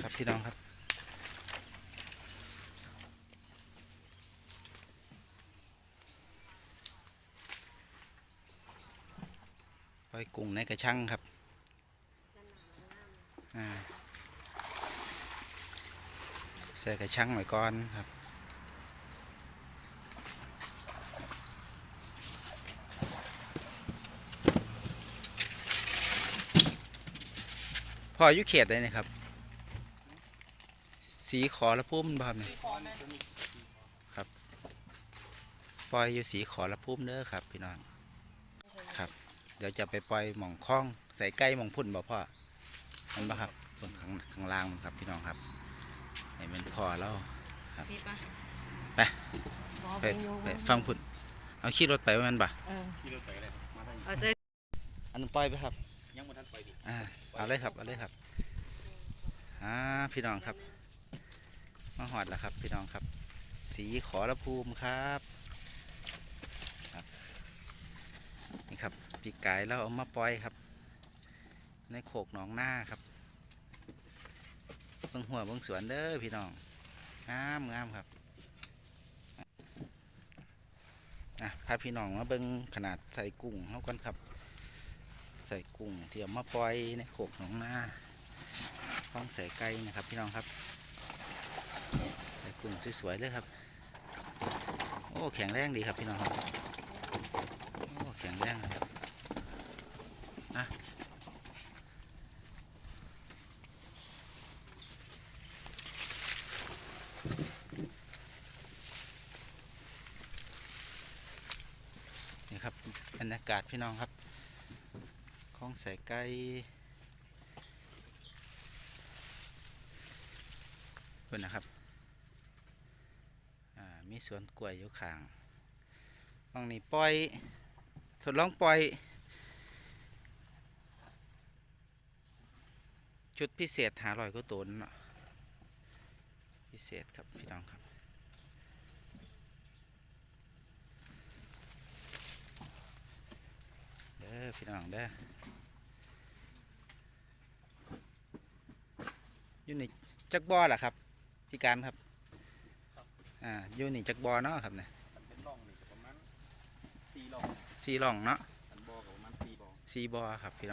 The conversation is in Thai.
ครับพี่น้องครับปล่อยกุ้งในกระชังครับอ่าใส่กระชังไว้ก่อนครับ พออยู่เขตได้นะครับ สีขอละพุ่มบ่ครับเนี่ยครับปล่อยอยู่สีขอละพุ่มเด้อครับ พี่น้องครับ เดี๋ยวจะไปปล่อยหม่องคล้องใส่ใกล้หม่องพุ่นบ่พ่อมันบ่ครับบนข้างข้างล่างมันครับ พี่น้องครับให้มันพอแล้วพี่ปะไปไปไปฟังพุ่นเอาขี่รถไปว่ามันบ่เออขี่รถไปเลยมาได้เอาใจอันนั้นปล่อยไปครับยังบ่ทันไปดิ อ่าเอาเลยครับเอาเลยครับอ่าพี่น้องครับมาหอดแล้วครับ พี่น้องครับ สีขอระภูมิครับครับนี่ครับปีกไก่แล้วเอามาปล่อยครับ ในโขกหนองหน้าครับเบิ่งหัวเบิ่งสวนเด้อพี่น้องงามงามครับอะพาพี่น้องมาเบิ่งขนาดใส่กุ้งเขากันครับ ส่กุ้งที่เอามาปล่อยในโขกหนองนาท้องใส่ไก่นะครับพี่น้องครับ ใส่กุ้งสวยๆเลยครับ โอ้แข็งแรงดีครับพี่น้องครับ โอ้แข็งแรงครับอะนี่ครับบรรยากาศพี่น้องครับ ข้องใส่ไก่เพื่อนนะครับอ่ามีสวนกล้วยอยู่ข้างบางนี่ปล่อย ทดลองปล่อย ชุดพิเศษหาลอยก็ตนเนาะพิเศษครับ พี่น้องครับ เด้อ พี่น้องเด้ออยู่นี่จักบอล่ะครับ พี่การครับ อ่าอยู่นี่จักบอเนาะครับเนี่ยมันเป็นร่องนี่ก็ประมาณ4ร่องสีร่องเนาะอันบ่ก็ประมาณ4บ่อสีบอครับพี่น้อง